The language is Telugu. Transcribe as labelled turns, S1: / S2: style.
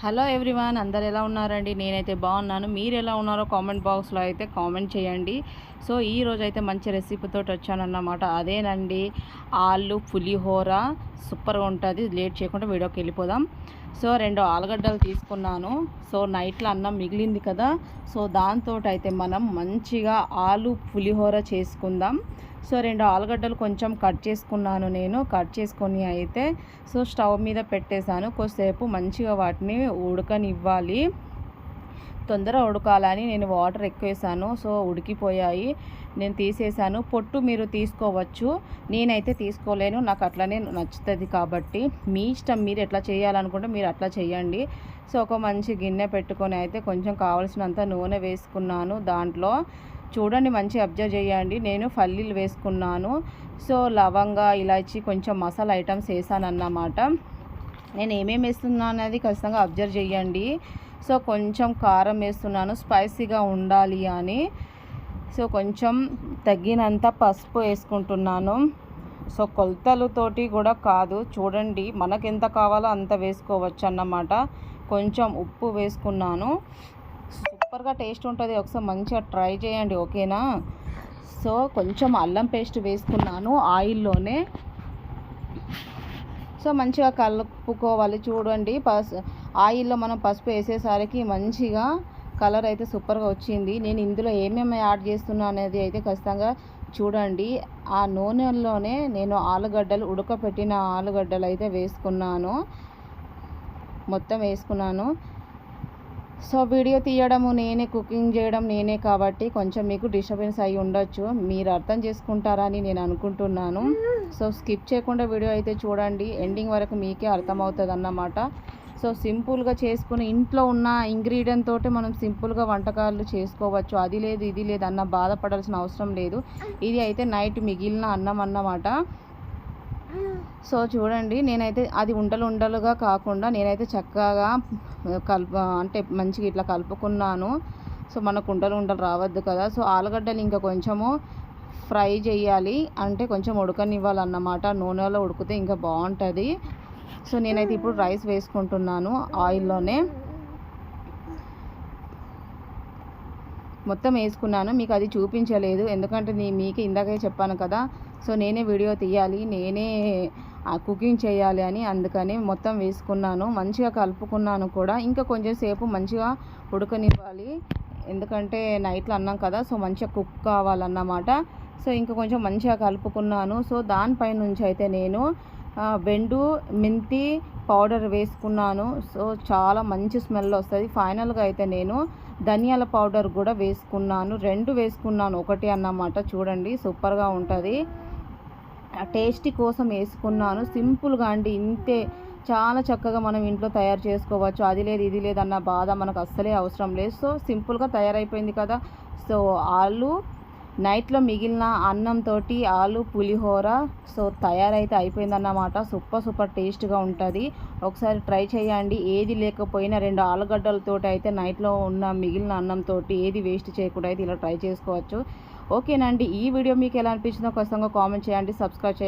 S1: హలో ఎవ్రీవన్ అందరు ఎలా ఉన్నారండి? నేనైతే బాగున్నాను. మీరు ఎలా ఉన్నారో కామెంట్ బాక్స్లో అయితే కామెంట్ చేయండి. సో ఈ రోజు అయితే మంచి రెసిపీతో వచ్చానన్నమాట. అదేనండి ఆలు పులిహోర సూపర్గా ఉంటుంది. లేట్ చేయకుండా వీడియోకి వెళ్ళిపోదాం. సో రెండు ఆలుగడ్డలు తీసుకున్నాను. సో నైట్లో అన్నం మిగిలింది కదా సో దాంతో అయితే మనం మంచిగా ఆలు పులిహోర చేసుకుందాం. సో రెండు ఆలుగడ్డలు కొంచెం కట్ చేసుకున్నాను నేను. కట్ చేసుకొని అయితే సో స్టవ్ మీద పెట్టేశాను. కొద్దిసేపు మంచిగా వాటిని ఉడకనివ్వాలి. తొందర ఉడకాలని నేను వాటర్ ఎక్కువేసాను. సో ఉడికిపోయాయి. నేను తీసేసాను. పొట్టు మీరు తీసుకోవచ్చు. నేనైతే తీసుకోలేను. నాకు అట్లనే నచ్చుతుంది కాబట్టి. మీ ఇష్టం. మీరు ఎట్లా చేయాలనుకుంటే మీరు అట్లా చేయండి. సో ఒక మంచి గిన్నె పెట్టుకొని అయితే కొంచెం కావలసినంత నూనె వేసుకున్నాను దాంట్లో. చూడండి మంచి అబ్జర్వ్ చేయండి. నేను పల్లీలు వేసుకున్నాను. సో లవంగా ఇలాచి కొంచెం మసాలా ఐటమ్స్ వేసాను అన్నమాట నేను ఏమేమి వేస్తున్నాను అనేది ఖచ్చితంగా అబ్జర్వ్ చేయండి. సో కొంచెం కారం వేస్తున్నాను స్పైసీగా ఉండాలి అని. సో కొంచెం తగ్గినంత పసుపు వేసుకుంటున్నాను. సో కొలతలతోటి కూడా కాదు. చూడండి మనకు ఎంత కావాలో అంత వేసుకోవచ్చు అన్నమాట. కొంచెం ఉప్పు వేసుకున్నాను. సూపర్గా టేస్ట్ ఉంటుంది. ఒకసారి మంచిగా ట్రై చేయండి ఓకేనా? సో కొంచెం అల్లం పేస్ట్ వేసుకున్నాను ఆయిల్లోనే. సో మంచిగా కలుపుకోవాలి. చూడండి పసు ఆయిల్లో మనం పసుపు వేసేసరికి మంచిగా కలర్ అయితే సూపర్గా వచ్చింది. నేను ఇందులో ఏమేమి యాడ్ చేస్తున్నా అనేది అయితే ఖచ్చితంగా చూడండి. ఆ నూనెలోనే నేను ఆలుగడ్డలు ఉడకపెట్టిన ఆలుగడ్డలు అయితే వేసుకున్నాను. మొత్తం వేసుకున్నాను. సో వీడియో తీయడము నేనే కుకింగ్ చేయడం నేనే కాబట్టి కొంచెం మీకు డిస్టర్బెన్స్ అయి ఉండొచ్చు. మీరు అర్థం చేసుకుంటారని నేను అనుకుంటున్నాను. సో స్కిప్ చేయకుండా వీడియో అయితే చూడండి. ఎండింగ్ వరకు మీకే అర్థమవుతుంది అన్నమాట సో సింపుల్గా చేసుకుని ఇంట్లో ఉన్న ఇంగ్రీడియంట్ తోటి మనం సింపుల్గా వంటకాలు చేసుకోవచ్చు. అది లేదు ఇది లేదు అన్న బాధపడాల్సిన అవసరం లేదు. ఇది అయితే నైట్ మిగిలిన అన్నం అన్నమాట. సో చూడండి నేనైతే అది ఉండలు ఉండలుగా కాకుండా నేనైతే చక్కగా కలుపు అంటే మంచిగా ఇట్లా కలుపుకున్నాను. సో మనకు ఉండలు ఉండలు రావద్దు కదా. సో ఆలుగడ్డలు ఇంకా కొంచెము ఫ్రై చేయాలి. అంటే కొంచెం ఉడకనివ్వాలన్నమాట. నూనెలో ఉడికితే ఇంకా బాగుంటుంది. సో నేనైతే ఇప్పుడు రైస్ వేసుకుంటున్నాను ఆయిల్లోనే. మొత్తం వేసుకున్నాను. మీకు అది చూపించలేదు. ఎందుకంటే నేను మీకు ఇందాకే చెప్పాను కదా. సో నేనే వీడియో తీయాలి నేనే కుకింగ్ చేయాలి అని అందుకని మొత్తం వేసుకున్నాను మంచిగా కలుపుకున్నాను కూడా. ఇంకా కొంచెం సేపు మంచిగా ఉడకనివ్వాలి. ఎందుకంటే నైట్లో అన్నాం కదా సో మంచిగా కుక్ కావాలన్నమాట. సో ఇంకా కొంచెం మంచిగా కలుపుకున్నాను. సో దానిపై నుంచి అయితే నేను బెండు మెంతి పౌడర్ వేసుకున్నాను. సో చాలా మంచి స్మెల్ వస్తుంది. ఫైనల్గా అయితే నేను ధనియాల పౌడర్ కూడా వేసుకున్నాను. రెండు వేసుకున్నాను ఒకటి అన్నమాట. చూడండి సూపర్గా ఉంటుంది. టేస్టీ కోసం వేసుకున్నాను. సింపుల్గా అండి. ఇంతే. చాలా చక్కగా మనం ఇంట్లో తయారు చేసుకోవచ్చు. అది లేదు ఇది లేదన్న బాధ మనకు అస్సలే అవసరం లేదు. సో సింపుల్గా తయారైపోయింది కదా. సో ఆలు నైట్లో మిగిలిన అన్నంతో ఆలు పులిహోర సో తయారైతే అయిపోయిందన్నమాట. సూపర్ సూపర్ టేస్ట్గా ఉంటుంది. ఒకసారి ట్రై చేయండి. ఏది లేకపోయినా రెండు ఆలుగడ్డలతో అయితే నైట్లో ఉన్న మిగిలిన అన్నంతో ఏది వేస్ట్ చేయకుండా అయితే ఇలా ట్రై చేసుకోవచ్చు. ఓకేనండి. ఈ వీడియో మీకు ఎలా అనిపించిందో ఖచ్చితంగా కామెంట్ చేయండి. సబ్స్క్రైబ్ చేయండి.